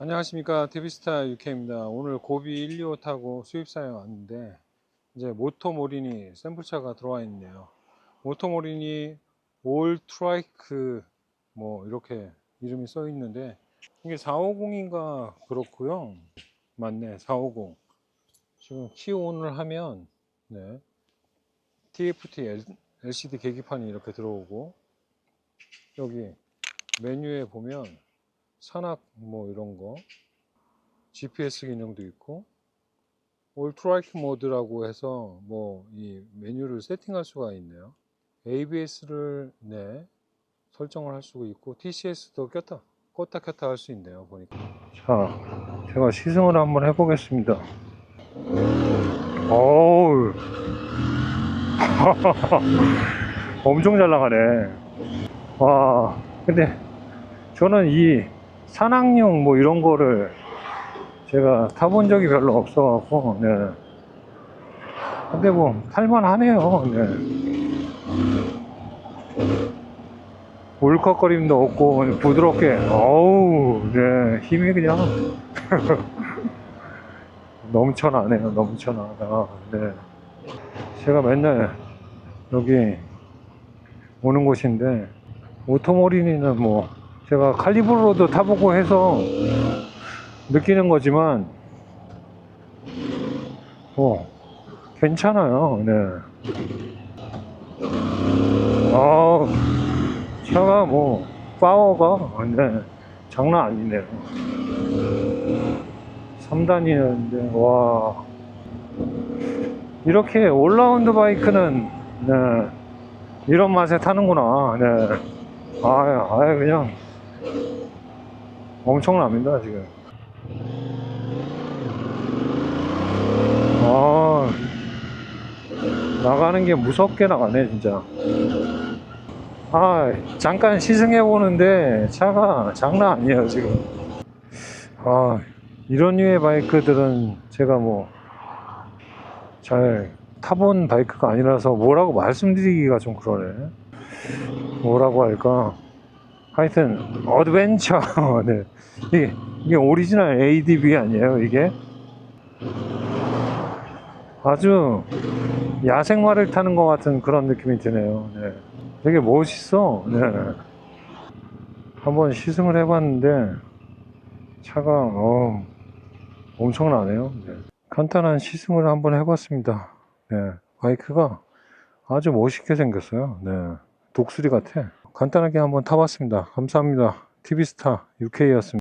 안녕하십니까. TV스타 UK입니다. 오늘 고비 125 타고 수입사에 왔는데 이제 모토모리니 샘플차가 들어와 있네요. 모토모리니 올 트라이크 뭐 이렇게 이름이 써 있는데 이게 450인가 그렇고요. 맞네 450 지금 키온을 하면 네. TFT LCD 계기판이 이렇게 들어오고 여기 메뉴에 보면 산악 뭐 이런 거 GPS 기능도 있고 올 트라이크 모드라고 해서 뭐 이 메뉴를 세팅할 수가 있네요. ABS를 네 설정을 할 수가 있고 TCS도 꼈다 껐다 켰다 할 수 있네요 보니까. 자 제가 시승을 한번 해보겠습니다. 어우. 엄청 잘 나가네. 와 근데 저는 이 산악용 뭐 이런 거를 제가 타본 적이 별로 없어갖고, 네. 근데 뭐, 탈만하네요, 네. 울컥거림도 없고, 부드럽게, 어우, 네. 힘이 그냥 넘쳐나네요, 넘쳐나. 네. 제가 맨날 여기 오는 곳인데, 오토모리니는 뭐, 제가 칼리브로도 타보고 해서 느끼는 거지만 어 괜찮아요 네. 아 차가 뭐 파워가 네, 장난 아니네요 3단이었는데 와 이렇게 올라운드 바이크는 네, 이런 맛에 타는구나 네. 아, 아 그냥 엄청납니다 지금. 아 나가는 게 무섭게 나가네 진짜. 아 잠깐 시승해 보는데 차가 장난 아니에요 지금. 아 이런 류의 바이크들은 제가 뭐 잘 타본 바이크가 아니라서 뭐라고 말씀드리기가 좀 그러네. 뭐라고 할까 하여튼 어드벤처 네. 이게, 이게 오리지널 ADB 아니에요 이게 아주 야생마를 타는 것 같은 그런 느낌이 드네요 네. 되게 멋있어 네. 한번 시승을 해봤는데 차가 어, 엄청나네요 네. 간단한 시승을 한번 해봤습니다 네. 바이크가 아주 멋있게 생겼어요 네. 독수리 같아 간단하게 한번 타봤습니다. 감사합니다. TV스타 UK였습니다